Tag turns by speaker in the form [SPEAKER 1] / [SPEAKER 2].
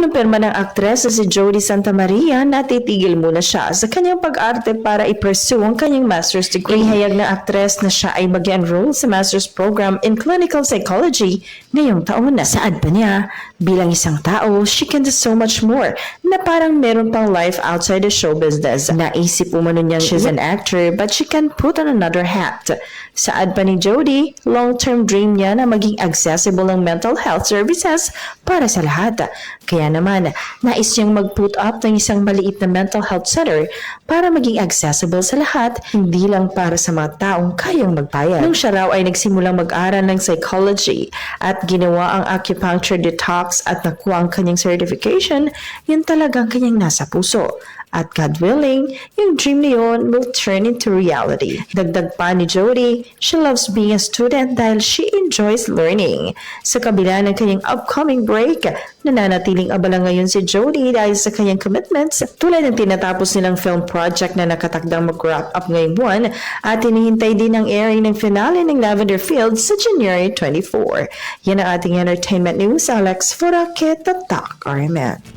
[SPEAKER 1] Kinumpirma ng aktres si Jodie Santa Maria na titigil muna siya sa kanyang pag-arte para i-pursue ang kanyang master's degree. Ihayag ng aktres na siya ay mag enroll sa master's program in clinical psychology ngayong taon na. Saan pa niya, bilang isang tao, she can do so much more na parang meron pang life outside the show business. Naisip umano niya she's an actor but she can put on another hat. Saad pa ni Jodie, long-term dream niya na maging accessible ang mental health services para sa lahat. Kaya naman, nais niyang mag-put up ng isang maliit na mental health center para maging accessible sa lahat, hindi lang para sa mga taong kayang magbayad. Nung siya raw ay nagsimulang mag-aral ng psychology at ginawa ang acupuncture detox at nakuha ang kanyang certification, yun talagang kanyang nasa puso. At God willing, yung dream na yun will turn into reality. Dagdag pa ni Jodie, she loves being a student dahil she enjoys learning. Sa kabila ng kanyang upcoming break, nananatiling abala ngayon si Jodie dahil sa kanyang commitments tulad ng tinatapos nilang film project na nakatakdang mag-wrap up ngayong buwan at hinihintay din ang airing ng finale ng Lavender Fields sa January 24. Yan ang ating entertainment news. Alex Furakit, Tatak, RMN.